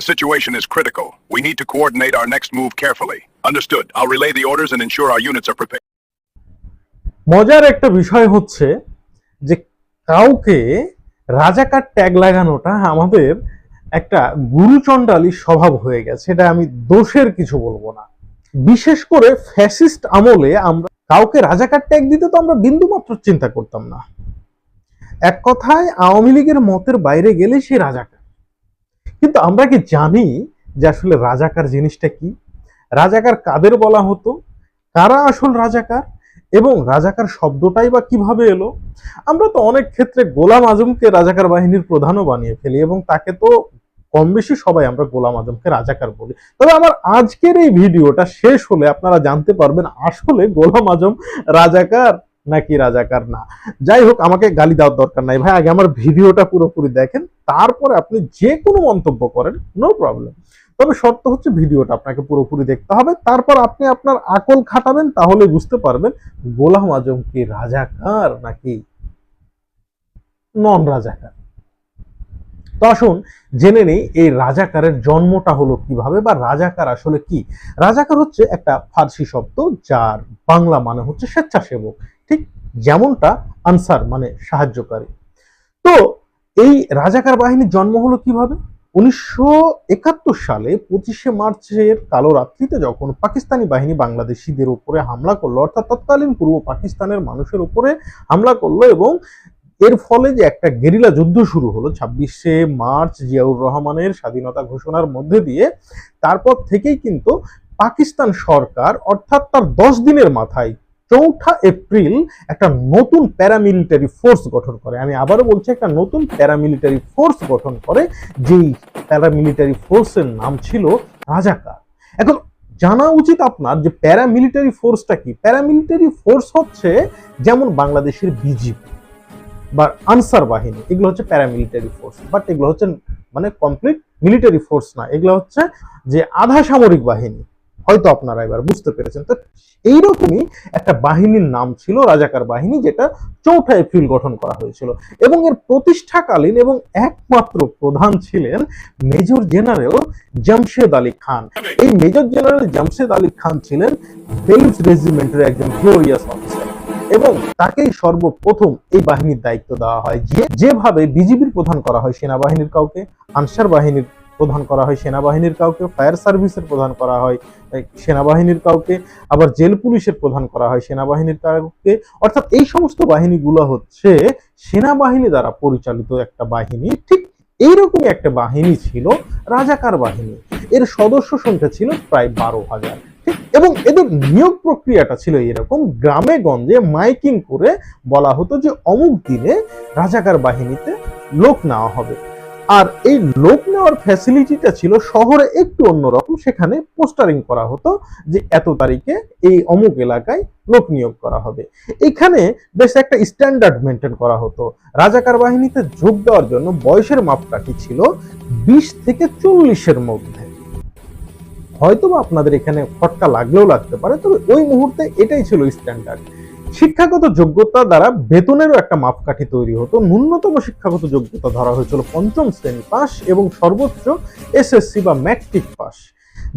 The situation is critical. We need to coordinate our next move carefully. Understood. I'll relay the orders and ensure our units are prepared. মজার একটা বিষয় হচ্ছে যে কাউকে রাজাকার tag লাগানোটা আমাদের একটা গুরুচণ্ডালী স্বভাব হয়ে গেছে এটা আমি দোষের কিছু বলব না বিশেষ করে ফ্যাসিস্ট আমলে আমরা কাউকে রাজাকার ট্যাগ দিতে তো আমরা বিন্দু মাত্র চিন্তা করতাম না এক কথায় আওয়ামী লীগের মতের বাইরে গেলে সে রাজাকার কিন্তু আমরা কি জানি যে আসলে রাজাকার জিনিসটা কি? রাজাকার কাদের বলা হতো? কারা আসল রাজাকার? এবং রাজাকার শব্দটাই বা কীভাবে এলো? আমরা তো অনেক ক্ষেত্রে গোলাম আজমকে রাজাকার বাহিনীর প্রধানও বানিয়ে ফেলি এবং তাকে তো কম বেশি সবাই আমরা গোলাম আজমকে রাজাকার বলি। তবে আমার আজকের এই ভিডিওটা শেষ হলে আপনারা জানতে পারবেন আসলে গোলাম আজম রাজাকার নাকি রাজাকার? না। যাই হোক আমাকে গালি দেওয়ার দরকার নাই। ভাই, আগে আমার ভিডিওটা পুরোপুরি দেখেন, তারপরে আপনি যে কোনো মন্তব্য করেন নো প্রবলেম তবে শর্ত হচ্ছে ভিডিওটা আপনাকে পুরোপুরি দেখতে হবে। তারপর আপনি আপনার আকল খাটাবেন, তাহলে বুঝতে পারবেন গোলাম আজম কি রাজাকার নাকি নন রাজাকার তো আসুন, জেনে নেই এই রাজাকারের জন্মটা হলো কীভাবে বা রাজাকার আসলে কি? রাজাকার হচ্ছে একটা ফার্সি শব্দ, যার বাংলা মানে হচ্ছে স্বেচ্ছাসেবক। ঠিক যেমনটা আনসার মানে সাহায্যকারী। তো এই রাজাকার বাহিনীর জন্ম হলো কীভাবে? উনিশশো একাত্তর সালে পঁচিশে মার্চের কালো রাত্রিতে যখন পাকিস্তানি বাহিনী বাংলাদেশিদের উপরে হামলা করল, অর্থাৎ তৎকালীন পূর্ব পাকিস্তানের মানুষের উপরে হামলা করল এবং এর ফলে যে একটা গেরিলা যুদ্ধ শুরু হলো ছাব্বিশে মার্চ জিয়াউর রহমানের স্বাধীনতা ঘোষণার মধ্যে দিয়ে, তারপর থেকেই কিন্তু পাকিস্তান সরকার অর্থাৎ তার দশ দিনের মাথায় চৌঠা এপ্রিল একটা নতুন প্যারামিলিটারি ফোর্স গঠন করে। আমি আবারও বলছি, একটা নতুন প্যারামিলিটারি ফোর্স গঠন করে, যেই প্যারামিলিটারি ফোর্সের নাম ছিল রাজাকার। এখন জানা উচিত আপনার যে প্যারামিলিটারি ফোর্সটা কি? প্যারামিলিটারি ফোর্স হচ্ছে যেমন বাংলাদেশের বিজিবি বা আনসার বাহিনী। এগুলো হচ্ছে প্যারামিলিটারি ফোর্স বাট এগুলো হচ্ছে মানে কমপ্লিট মিলিটারি ফোর্স না। এগুলো হচ্ছে যে আধা সামরিক বাহিনী। হয়তো আপনারা এবার বুঝতে পেরেছেন। তো এইরকমই একটা বাহিনীর নাম ছিল, রাজাকার বাহিনী, যেটা চৌঠা এপ্রিল গঠন করা হয়েছিল। এবং এর প্রতিষ্ঠাকালীন এবং একমাত্র প্রধান ছিলেন মেজর জেনারেল জামশেদ আলী খান। এই মেজর জেনারেল জামশেদ আলী খান ছিলেন বেলস রেজিমেন্টের একজন গ্লোরিয়াস অফিসার এবং তাকেই সর্বপ্রথম এই বাহিনীর দায়িত্ব দেওয়া হয়। যে, যেভাবে বিজিবির প্রধান করা হয় সেনাবাহিনীর কাউকে, আনসার বাহিনীর প্রধান করা হয়, সেনাবাহিনীর কাউকে, ফায়ার সার্ভিসের প্রধান করা হয় সেনাবাহিনীর কাউকে, আবার জেল পুলিশের প্রধান করা হয়, সেনাবাহিনীর কাউকে। অর্থাৎ এই সমস্ত বাহিনীগুলো হচ্ছে সেনাবাহিনী দ্বারা পরিচালিত একটা বাহিনী। ঠিক এইরকমই একটা বাহিনী ছিল রাজাকার বাহিনী। এর সদস্য সংখ্যা ছিল প্রায় বারো হাজার। এবং এদের নিয়োগ প্রক্রিয়াটা ছিল এরকম গ্রামে গঞ্জে মাইকিং করে বলা হতো যে অমুক দিনে রাজাকার বাহিনীতে লোক নেওয়া হবে। আর এই লোক নেওয়ার ফ্যাসিলিটিটা ছিল শহরে একটু অন্যরকম। সেখানে পোস্টারিং করা হতো যে এত তারিখে এই অমুক এলাকায় লোক নিয়োগ করা হবে। এখানে বেশ একটা স্ট্যান্ডার্ড মেনটেন করা হতো। রাজাকার বাহিনীতে যোগ দেওয়ার জন্য বয়সের মাপকাঠি ছিল বিশ থেকে চল্লিশের মধ্যে। হয়তো আপনাদের এখানে ফটকা লাগলেও লাগতে পারে, তবে ওই মুহূর্তে এটাই ছিল স্ট্যান্ডার্ড শিক্ষাগত যোগ্যতা দ্বারা বেতনেরও একটা মাপকাঠি তৈরি হতো। ন্যূনতম শিক্ষাগত যোগ্যতা ধরা হয়েছিল পঞ্চম শ্রেণি পাস এবং সর্বোচ্চ এসএসসি বা ম্যাট্রিক পাস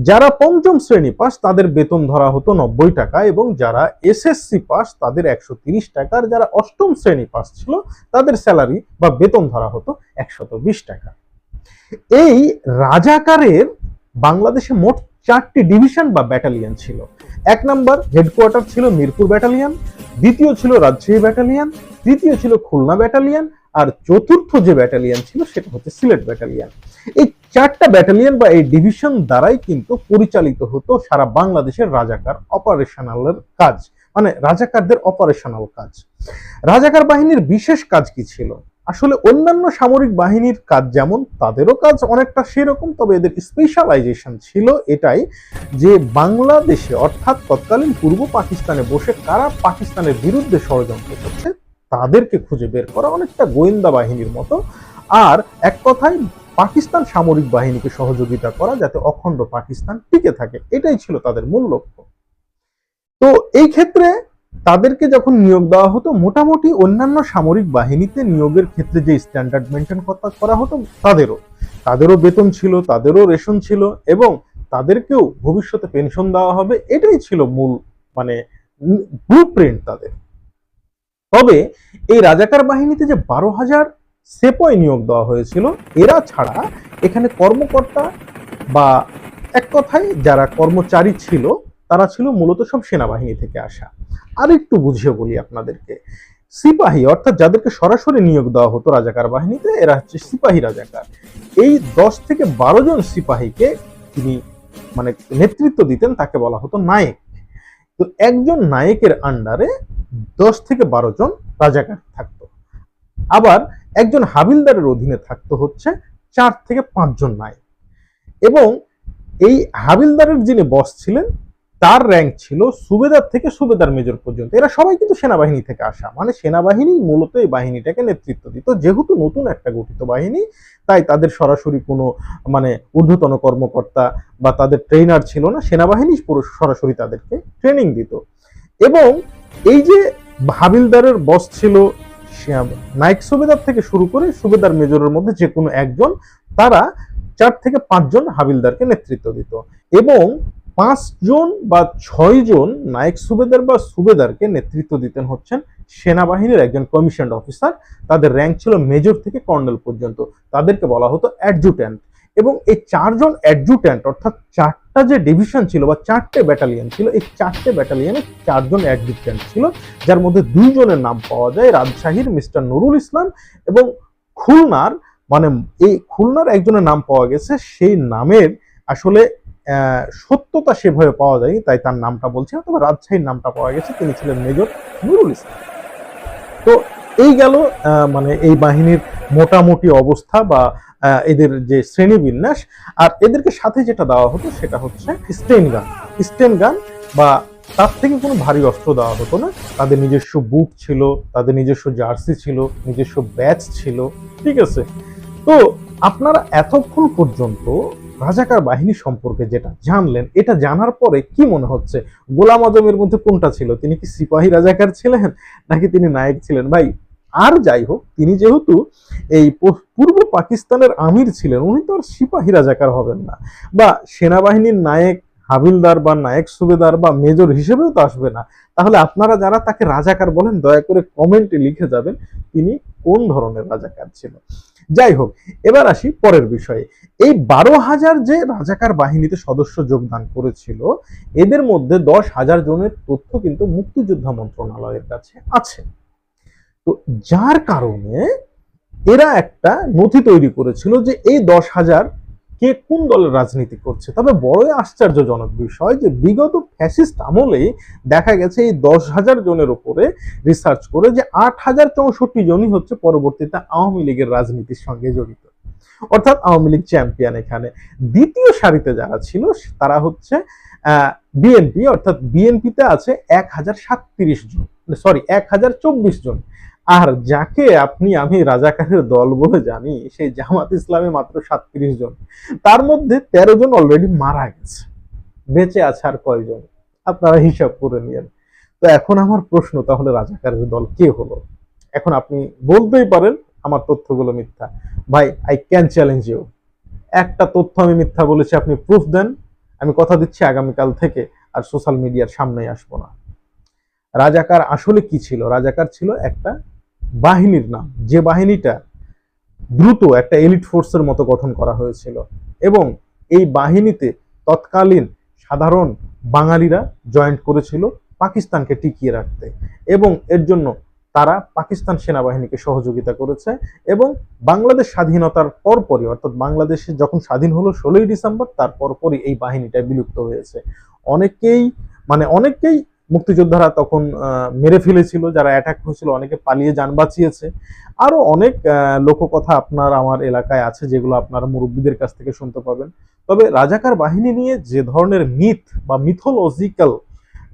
যারা পঞ্চম শ্রেণি পাস তাদের বেতন ধরা হতো নব্বই টাকা এবং যারা এসএসসি পাস তাদের একশো তিরিশ টাকা। আর যারা অষ্টম শ্রেণি পাস ছিল, তাদের স্যালারি বা বেতন ধরা হতো একশত বিশ টাকা। এই রাজাকারের বাংলাদেশে মোট চারটি ডিভিশন বা ব্যাটালিয়ন ছিল। এক নম্বর হেডকোয়ার্টার ছিল মিরপুর ব্যাটালিয়ন, দ্বিতীয় ছিল রাজশাহী ব্যাটালিয়ন, তৃতীয় ছিল খুলনা ব্যাটালিয়ন, আর চতুর্থ যে ব্যাটালিয়ন ছিল সেটা হচ্ছে সিলেট ব্যাটালিয়ন। এই চারটা ব্যাটালিয়ন বা এই ডিভিশন দ্বারাই কিন্তু পরিচালিত হতো সারা বাংলাদেশের রাজাকার অপারেশনালের কাজ মানে রাজাকারদের অপারেশনাল কাজ। রাজাকার বাহিনীর বিশেষ কাজ কি ছিল? আসলে অন্যান্য সামরিক বাহিনীর কাজ যেমন, তাদেরও কাজ অনেকটা সেরকম, তবে এদের স্পেশালাইজেশন ছিল এটাই যে বাংলাদেশে অর্থাৎ তৎকালীন পূর্ব পাকিস্তানে বসে কারা পাকিস্তানের বিরুদ্ধে ষড়যন্ত্র করছে, তাদেরকে খুঁজে বের করা অনেকটা গোয়েন্দা বাহিনীর মতো। আর এক কথায়, পাকিস্তান সামরিক বাহিনীকে সহযোগিতা করা যাতে অখণ্ড পাকিস্তান টিকে থাকে, এটাই ছিল তাদের মূল লক্ষ্য। তো এই ক্ষেত্রে তাদেরকে যখন নিয়োগ দেওয়া হতো, মোটামুটি অন্যান্য সামরিক বাহিনীতে নিয়োগের ক্ষেত্রে যে স্ট্যান্ডার্ড মেনটেন করা হতো, তাদেরও। তাদেরও বেতন ছিল, তাদেরও রেশন ছিল এবং তাদেরকেও ভবিষ্যতে পেনশন দেওয়া হবে, এটাই ছিল মূল মানে ব্লু প্রিন্ট তাদের। তবে এই রাজাকার বাহিনীতে যে বারো হাজার সেপয় নিয়োগ দেওয়া হয়েছিল, এরা ছাড়া এখানে কর্মকর্তা বা এক কথায় যারা কর্মচারী ছিল তারা ছিল মূলত সব সেনাবাহিনী থেকে আসা। আর একটু বুঝিয়ে বলি আপনাদেরকে। সিপাহী, অর্থাৎ যাদেরকে সরাসরি নিয়োগ দেওয়া হতো রাজাকার বাহিনীতে, এরা হচ্ছে সিপাহী রাজাকার। এই দশ থেকে বারো জন সিপাহীকে তিনি মানে নেতৃত্ব দিতেন, তাকে বলা হতো নায়েক। তো একজন নায়কের আন্ডারে দশ থেকে বারো জন রাজাকার থাকতো। আবার একজন হাবিলদারের অধীনে থাকতো হচ্ছে চার থেকে পাঁচজন নায়ক। এবং এই হাবিলদারের যিনি বস ছিলেন তার র্যাঙ্ক ছিল সুবেদার থেকে সুবেদার মেজর পর্যন্ত। এরা সবাই কিন্তু সেনাবাহিনী থেকে আসা। মানে সেনাবাহিনী মূলত এই বাহিনীটাকে নেতৃত্ব দিত। যেহেতু নতুন একটা গঠিত বাহিনী, তাই তাদের সরাসরি কোনো মানে ঊর্ধ্বতন কর্মকর্তা বা তাদের ট্রেনার ছিল না। সেনাবাহিনী সরাসরি তাদেরকে ট্রেনিং দিত। এবং এই যে হাবিলদারের বস ছিল নাইক সুবেদার থেকে শুরু করে সুবেদার মেজরের মধ্যে যে কোনো একজন, তারা চার থেকে পাঁচজন হাবিলদারকে নেতৃত্ব দিত। এবং পাঁচজন বা ছয়জন নায়ক সুবেদার বা সুবেদারকে নেতৃত্ব দিতেন হচ্ছেন সেনাবাহিনীর একজন কমিশন অফিসার। তাদের র্যাঙ্ক ছিল মেজর থেকে কর্নেল পর্যন্ত। তাদেরকে বলা হতো অ্যাডজুট্যান্ট এবং এই চারজন অ্যাডজুট্যান্ট অর্থাৎ চারটা যে ডিভিশন ছিল বা চারটে ব্যাটালিয়ন ছিল, এই চারটে ব্যাটালিয়নে চারজন অ্যাডজুট্যান্ট ছিল, যার মধ্যে দুইজনের নাম পাওয়া যায় রাজশাহীর মিস্টার নুরুল ইসলাম এবং খুলনার মানে এই খুলনার একজনের নাম পাওয়া গেছে, সেই নামের আসলে সত্যতা সেভাবে পাওয়া যায়নি, তাই তার নামটা বলছি তবে রাজশাহীর নামটা পাওয়া গেছে, তিনি ছিলেন মেজর নুরুল ইসলাম। তো এই গেল মানে এই বাহিনীর মোটামুটি অবস্থা বা এদের যে শ্রেণীবিন্যাস, আর এদেরকে সাথে যেটা দেওয়া হতো সেটা হচ্ছে স্টেন গান। স্টেন গান বা তার থেকে কোনো ভারী অস্ত্র দেওয়া হতো না। তাদের নিজস্ব বুট ছিল, তাদের নিজস্ব জার্সি ছিল, নিজস্ব ব্যাচ ছিল, ঠিক আছে? তো আপনারা এতক্ষণ পর্যন্ত রাজাকার বাহিনী সম্পর্কে যেটা জানলেন, এটা জানার পরে কি মনে হচ্ছে? গোলাম আজমের মধ্যে কোনটা ছিল? তিনি কি সিপাহী রাজাকার ছিলেন, নাকি তিনি নায়ক ছিলেন? ভাই, আর যাই হোক, তিনি যেহেতু এই পূর্ব পাকিস্তানের আমির ছিলেন, উনি তো আর সিপাহী রাজাকার হবেন না। বা সেনাবাহিনীর নায়ক হাবিলদার বা নায়ক সুবেদার বা মেজর হিসেবেও তো আসবে না। তাহলে আপনারা যারা তাকে রাজাকার বলেন, দয়া করে কমেন্টে লিখে যাবেন, তিনি কোন ধরনের রাজাকার ছিল যাই হোক, এবার আসি পরের বিষয়ে। এই বারো হাজার যে রাজাকার বাহিনীতে সদস্য যোগদান করেছিল, এদের মধ্যে দশ হাজার জনের তথ্য কিন্তু মুক্তিযোদ্ধা মন্ত্রণালয়ের কাছে আছে। তো যার কারণে এরা একটা নথি তৈরি করেছিল যে এই দশ হাজার কে কোন দলের রাজনীতি করছে? তবে বড়ই আশ্চর্যজনক বিষয় যে বিগত ফ্যাসিস্ট আমলেই দেখা গেছে এই দশ হাজার জনের উপরে রিসার্চ করে যে আট হাজার চৌষট্টি জনই হচ্ছে পরবর্তীতে আওয়ামী লীগের রাজনীতির সঙ্গে জড়িত। অর্থাৎ আওয়ামী লীগ চ্যাম্পিয়ন এখানে। দ্বিতীয় সারিতে যারা ছিল, তারা হচ্ছে বিএনপি অর্থাৎ বিএনপিতে আছে এক হাজার সাতত্রিশ জন সরি এক হাজার চব্বিশ জন। আর যাকে আপনি, আমি রাজাকারের দল বলে জানি, সেই জামাত ইসলামে মাত্র সাতত্রিশ জন। তার মধ্যে তেরো জন অলরেডি মারা গেছে। বেঁচে আছে আর কয়জন? আপনারা হিসাব করে নিয়েন। তো এখন আমার প্রশ্ন, তাহলে রাজাকারের দল কে হলো? এখন আপনি বলতেই পারেন, আমার তথ্যগুলো মিথ্যা। ভাই আই ক্যান চ্যালেঞ্জ ইউ একটা তথ্য আমি মিথ্যা বলেছি, আপনি প্রুফ দেন। আমি কথা দিচ্ছি আগামীকাল থেকে, আর সোশ্যাল মিডিয়ার সামনেই আসব না। রাজাকার আসলে কি ছিল? রাজাকার ছিল একটা বাহিনীর নাম, যে বাহিনীটা দ্রুত একটা এলিট ফোর্সের মতো গঠন করা হয়েছিল এবং এই বাহিনীতে তৎকালীন সাধারণ বাঙালিরা জয়েন্ট করেছিল পাকিস্তানকে টিকিয়ে রাখতে এবং এর জন্য তারা পাকিস্তান সেনাবাহিনীকে সহযোগিতা করেছে এবং বাংলাদেশ স্বাধীনতার পরপরই, অর্থাৎ বাংলাদেশে যখন স্বাধীন হলো ষোলোই ডিসেম্বর তার পরপরই এই বাহিনীটা বিলুপ্ত হয়েছে। অনেকেই মানে অনেকেই মুক্তিযোদ্ধারা তখন মেরে ফেলেছিল, যারা অ্যাটাক হয়েছিল অনেকে পালিয়ে যান বাঁচিয়েছে। আরও অনেক লোককথা আপনার আমার এলাকায় আছে, যেগুলো আপনারা মুরব্বীদের কাছ থেকে শুনতে পাবেন। তবে রাজাকার বাহিনী নিয়ে যে ধরনের মিথ বা মিথোলজিক্যাল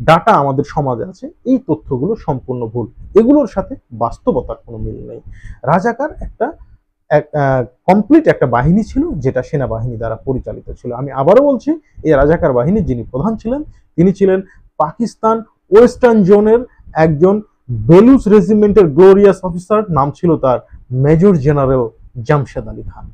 ডাটা আমাদের সমাজে আছে, এই তথ্যগুলো সম্পূর্ণ ভুল। এগুলোর সাথে বাস্তবতার কোনো মিল নেই। রাজাকার একটা, এক কমপ্লিট একটা বাহিনী ছিল, যেটা সেনাবাহিনী দ্বারা পরিচালিত ছিল। আমি আবারও বলছি, এই রাজাকার বাহিনী যিনি প্রধান ছিলেন, তিনি ছিলেন পাকিস্তান ওয়েস্টার্ন জোনের একজন বেলুচ রেজিমেন্টের গ্লোরিয়াস অফিসার, নাম ছিল তার মেজর জেনারেল জামশেদ আলী খান।